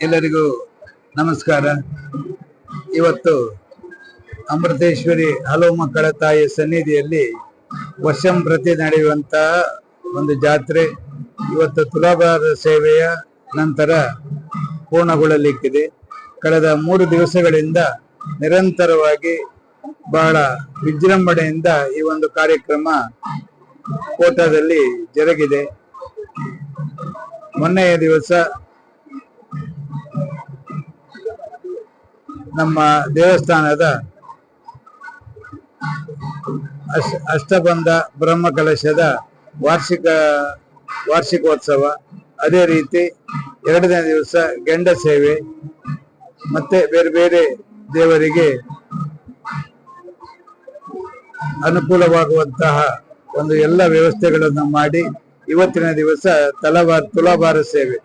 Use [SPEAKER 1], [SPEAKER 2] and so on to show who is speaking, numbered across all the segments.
[SPEAKER 1] ಎಲ್ಲರಿಗೂ ನಮಸ್ಕಾರ. ಇವತ್ತು ಅಮೃತೇಶ್ವರಿ ಹಲವು ಮಕ್ಕಳ ತಾಯಿಯ ಸನ್ನಿಧಿಯಲ್ಲಿ ವರ್ಷಂ ಪ್ರತಿ ನಡೆಯುವಂತಹ ಒಂದು ಜಾತ್ರೆ. ಇವತ್ತು ತುಲಾಭಾರ ಸೇವೆಯ ನಂತರ ಪೂರ್ಣಗೊಳ್ಳಲಿಕ್ಕಿದೆ. ಕಳೆದ ಮೂರು ದಿವಸಗಳಿಂದ ನಿರಂತರವಾಗಿ ಬಹಳ ವಿಜೃಂಭಣೆಯಿಂದ ಈ ಒಂದು ಕಾರ್ಯಕ್ರಮ ಕೋಟಾದಲ್ಲಿ ಜರುಗಿದೆ. ಮೊನ್ನೆಯ ದಿವಸ ನಮ್ಮ ದೇವಸ್ಥಾನದ ಅಷ್ಟಬಂಧ ಬ್ರಹ್ಮ ಕಲಶದ ವಾರ್ಷಿಕ, ವಾರ್ಷಿಕೋತ್ಸವ. ಅದೇ ರೀತಿ ಎರಡನೇ ದಿವಸ ಗಂಡ ಸೇವೆ. ಮತ್ತೆ ಬೇರೆ ಬೇರೆ ದೇವರಿಗೆ ಅನುಕೂಲವಾಗುವಂತಹ ಒಂದು ಎಲ್ಲ ವ್ಯವಸ್ಥೆಗಳನ್ನು ಮಾಡಿ ಇವತ್ತಿನ ದಿವಸ ತಲವಾರ ತುಲಾಭಾರ ಸೇವೆ.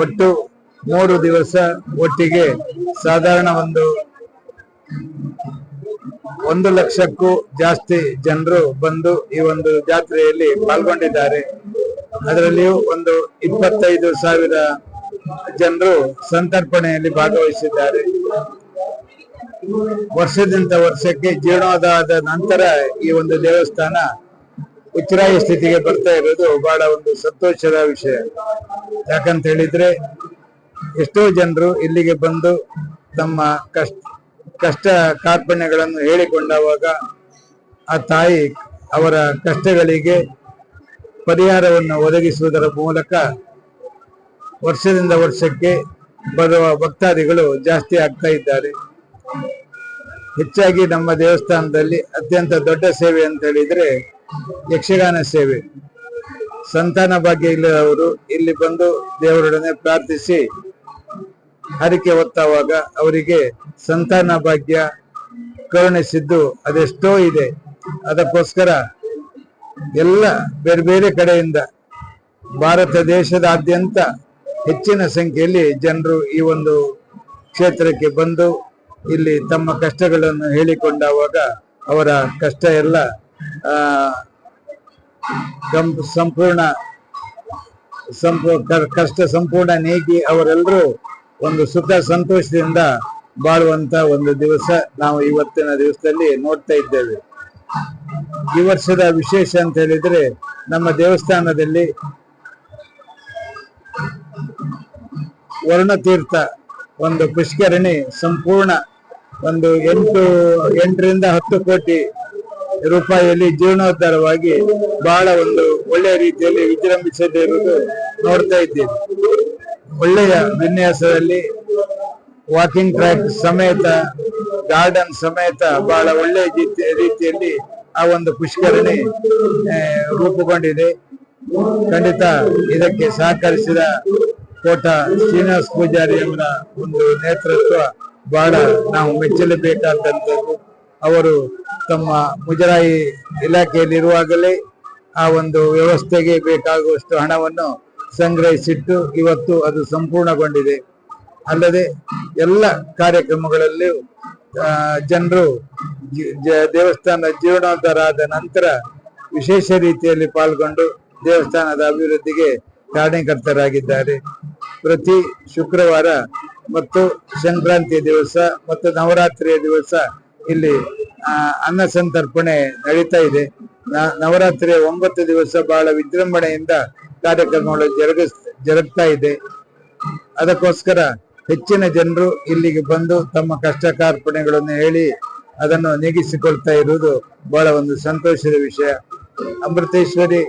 [SPEAKER 1] ಒಟ್ಟು ಮೂರು ದಿವಸ ಒಟ್ಟಿಗೆ ಸಾಧಾರಣ ಒಂದು ಒಂದು ಲಕ್ಷಕ್ಕೂ ಜಾಸ್ತಿ ಜನರು ಬಂದು ಈ ಒಂದು ಜಾತ್ರೆಯಲ್ಲಿ ಪಾಲ್ಗೊಂಡಿದ್ದಾರೆ. ಅದರಲ್ಲಿಯೂ ಒಂದು ಇಪ್ಪತ್ತೈದು ಸಾವಿರ ಜನರು ಸಂತರ್ಪಣೆಯಲ್ಲಿ ಭಾಗವಹಿಸಿದ್ದಾರೆ. ವರ್ಷದಿಂದ ವರ್ಷಕ್ಕೆ ಜೀರ್ಣೋದ್ಧಾರದ ನಂತರ ಈ ಒಂದು ದೇವಸ್ಥಾನ ಉಚ್ಚರಾಯ ಸ್ಥಿತಿಗೆ ಬರ್ತಾ ಇರೋದು ಬಹಳ ಒಂದು ಸಂತೋಷದ ವಿಷಯ. ಯಾಕಂತ ಹೇಳಿದ್ರೆ ಎಷ್ಟೋ ಜನರು ಇಲ್ಲಿಗೆ ಬಂದು ತಮ್ಮ ಕಷ್ಟ ಕಷ್ಟ ಕಾರ್ಪಣ್ಯಗಳನ್ನು ಹೇಳಿಕೊಂಡಾಗ ಆ ತಾಯಿ ಅವರ ಕಷ್ಟಗಳಿಗೆ ಪರಿಹಾರವನ್ನು ಒದಗಿಸುವುದರ ಮೂಲಕ ವರ್ಷದಿಂದ ವರ್ಷಕ್ಕೆ ಬರುವ ಭಕ್ತಾದಿಗಳು ಜಾಸ್ತಿ ಆಗ್ತಾ ಇದ್ದಾರೆ. ಹೆಚ್ಚಾಗಿ ನಮ್ಮ ದೇವಸ್ಥಾನದಲ್ಲಿ ಅತ್ಯಂತ ದೊಡ್ಡ ಸೇವೆ ಅಂತ ಹೇಳಿದ್ರೆ ಯಕ್ಷಗಾನ ಸೇವೆ. ಸಂತಾನ ಭಾಗ್ಯ ಇಲ್ಲದವರು ಇಲ್ಲಿ ಬಂದು ದೇವರೊಡನೆ ಪ್ರಾರ್ಥಿಸಿ ಹರಿಕೆ ಹೊತ್ತಾವಾಗ ಅವರಿಗೆ ಸಂತಾನ ಭಾಗ್ಯ ಕರುಣಿಸಿದ್ದು ಅದೆಷ್ಟೋ ಇದೆ. ಅದಕ್ಕೋಸ್ಕರ ಎಲ್ಲ ಬೇರೆ ಬೇರೆ ಕಡೆಯಿಂದ ಭಾರತ ದೇಶದಾದ್ಯಂತ ಹೆಚ್ಚಿನ ಸಂಖ್ಯೆಯಲ್ಲಿ ಜನರು ಈ ಒಂದು ಕ್ಷೇತ್ರಕ್ಕೆ ಬಂದು ಇಲ್ಲಿ ತಮ್ಮ ಕಷ್ಟಗಳನ್ನು ಹೇಳಿಕೊಂಡಾಗ ಅವರ ಕಷ್ಟ ಎಲ್ಲ ಸಂಪೂರ್ಣ, ಸಂಪೂ ಕಷ್ಟ ಸಂಪೂರ್ಣ ನೀಗಿ ಅವರೆಲ್ಲರೂ ಒಂದು ಸುಖ ಸಂತೋಷದಿಂದ ಬಾಳುವಂತ ಒಂದು ದಿವಸ ನಾವು ಇವತ್ತಿನ ದಿವಸದಲ್ಲಿ ನೋಡ್ತಾ ಇದ್ದೇವೆ. ಈ ವರ್ಷದ ವಿಶೇಷ ಅಂತ ಹೇಳಿದ್ರೆ ನಮ್ಮ ದೇವಸ್ಥಾನದಲ್ಲಿ ವರ್ಣತೀರ್ಥ ಒಂದು ಪುಷ್ಕರಣಿ ಸಂಪೂರ್ಣ ಒಂದು ಎಂಟು, ಎಂಟರಿಂದ ಹತ್ತು ಕೋಟಿ ರೂಪಾಯಿಯಲ್ಲಿ ಜೀರ್ಣೋದ್ಧಾರವಾಗಿ ಬಹಳ ಒಂದು ಒಳ್ಳೆಯ ರೀತಿಯಲ್ಲಿ ವಿಜೃಂಭಿಸದಿರುವುದು ನೋಡ್ತಾ ಇದ್ದೀವಿ. ಒಳ್ಳೆಯ ವಿನ್ಯಾಸದಲ್ಲಿ ವಾಕಿಂಗ್ ಟ್ರ್ಯಾಕ್ ಸಮೇತ ಗಾರ್ಡನ್ ಸಮೇತ ಬಹಳ ಒಳ್ಳೆಯ ರೀತಿ- ರೀತಿಯಲ್ಲಿ ಆ ಒಂದು ಪುಷ್ಕರಣಿ ರೂಪುಗೊಂಡಿದೆ. ಖಂಡಿತ ಇದಕ್ಕೆ ಸಹಕರಿಸಿದ ಕೋಟ ಶ್ರೀನಿವಾಸ ಪೂಜಾರಿ ಅವರ ಒಂದು ನೇತೃತ್ವ ಬಹಳ ನಾವು ಮೆಚ್ಚಲೇಬೇಕಾದಂಥದ್ದು. ಅವರು ತಮ್ಮ ಮುಜರಾಯಿ ಇಲಾಖೆಯಲ್ಲಿರುವಾಗಲೇ ಆ ಒಂದು ವ್ಯವಸ್ಥೆಗೆ ಬೇಕಾಗುವಷ್ಟು ಹಣವನ್ನು ಸಂಗ್ರಹಿಸಿಟ್ಟು ಇವತ್ತು ಅದು ಸಂಪೂರ್ಣಗೊಂಡಿದೆ. ಅಲ್ಲದೆ ಎಲ್ಲ ಕಾರ್ಯಕ್ರಮಗಳಲ್ಲೂ ಜನರು ದೇವಸ್ಥಾನ ಜೀರ್ಣೋದ್ಧಾರ ನಂತರ ವಿಶೇಷ ರೀತಿಯಲ್ಲಿ ಪಾಲ್ಗೊಂಡು ದೇವಸ್ಥಾನದ ಅಭಿವೃದ್ಧಿಗೆ ಕಾರಣಕರ್ತರಾಗಿದ್ದಾರೆ ಪ್ರತಿ ಶುಕ್ರವಾರ ಮತ್ತು ಸಂಕ್ರಾಂತಿಯ ದಿವಸ ಮತ್ತು ನವರಾತ್ರಿಯ ದಿವಸ ಇಲ್ಲಿ ಅನ್ನ ಸಂತರ್ಪಣೆ ನಡೀತಾ ಇದೆ. ನವರಾತ್ರಿಯ ಒಂಬತ್ತು ದಿವಸ ಬಹಳ ವಿಜೃಂಭಣೆಯಿಂದ ಕಾರ್ಯಕ್ರಮಗಳು ಜರುಗಿಸ್ ಜರುಗ್ತಾ ಇದೆ. ಅದಕ್ಕೋಸ್ಕರ ಹೆಚ್ಚಿನ ಜನರು ಇಲ್ಲಿಗೆ ಬಂದು ತಮ್ಮ ಕಷ್ಟ ಕಾರ್ಪಣೆಗಳನ್ನು ಹೇಳಿ ಅದನ್ನು ನೀಗಿಸಿಕೊಳ್ತಾ ಇರುವುದು ಬಹಳ ಒಂದು ಸಂತೋಷದ ವಿಷಯ. ಅಮೃತೇಶ್ವರಿ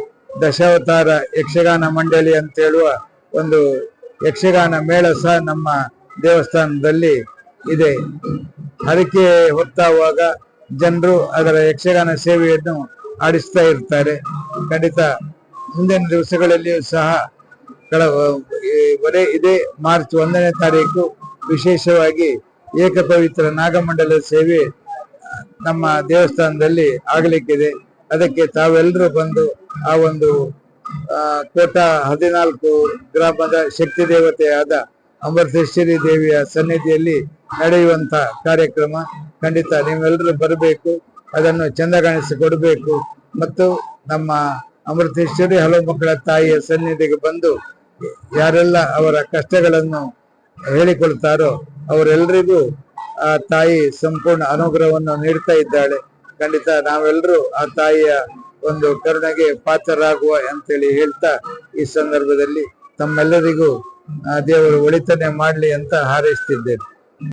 [SPEAKER 1] ದಶಾವತಾರ ಯಕ್ಷಗಾನ ಮಂಡಳಿ ಅಂತ ಹೇಳುವ ಒಂದು ಯಕ್ಷಗಾನ ಮೇಳ ಸಹ ನಮ್ಮ ದೇವಸ್ಥಾನದಲ್ಲಿ ಇದೆ. ಅದಕ್ಕೆ ಹೊತ್ತಾಗುವಾಗ ಜನರು ಅದರ ಯಕ್ಷಗಾನ ಸೇವೆಯನ್ನು ಆಡಿಸ್ತಾ ಇರ್ತಾರೆ. ಖಂಡಿತ ಮುಂದಿನ ದಿವಸಗಳಲ್ಲಿಯೂ ಸಹ ಬರೇ ಇದೇ ಮಾರ್ಚ್ ಒಂದನೇ ತಾರೀಕು ವಿಶೇಷವಾಗಿ ಏಕಪವಿತ್ರ ನಾಗಮಂಡಲ ಸೇವೆ ನಮ್ಮ ದೇವಸ್ಥಾನದಲ್ಲಿ ಆಗಲಿಕ್ಕಿದೆ. ಅದಕ್ಕೆ ತಾವೆಲ್ಲರೂ ಬಂದು ಆ ಒಂದು ಕೋಟಾ ಹದಿನಾಲ್ಕು ಗ್ರಾಮದ ಶಕ್ತಿ ದೇವತೆಯಾದ ಅಮೃತೇಶ್ವರಿ ದೇವಿಯ ಸನ್ನಿಧಿಯಲ್ಲಿ ನಡೆಯುವಂತ ಕಾರ್ಯಕ್ರಮ ಖಂಡಿತ ನೀವೆಲ್ಲರೂ ಬರಬೇಕು. ಅದನ್ನು ಚಂದ ಕಾಣಿಸಿಕೊಡಬೇಕು. ಮತ್ತು ನಮ್ಮ ಅಮೃತೇಶ್ವರಿ ಹಲವು ಮಕ್ಕಳ ತಾಯಿಯ ಸನ್ನಿಧಿಗೆ ಬಂದು ಯಾರೆಲ್ಲ ಅವರ ಕಷ್ಟಗಳನ್ನು ಹೇಳಿಕೊಳ್ತಾರೋ ಅವರೆಲ್ಲರಿಗೂ ಆ ತಾಯಿ ಸಂಪೂರ್ಣ ಅನುಗ್ರಹವನ್ನು ನೀಡ್ತಾ ಇದ್ದಾಳೆ. ಖಂಡಿತ ನಾವೆಲ್ಲರೂ ಆ ತಾಯಿಯ ಒಂದು ಕರುಣೆಗೆ ಪಾತ್ರರಾಗುವ ಅಂತೇಳಿ ಹೇಳ್ತಾ ಈ ಸಂದರ್ಭದಲ್ಲಿ ತಮ್ಮೆಲ್ಲರಿಗೂ ದೇವರು ಒಳಿತನೆ ಮಾಡಲಿ ಅಂತ ಹಾರೈಸ್ತಿದ್ದೇನೆ.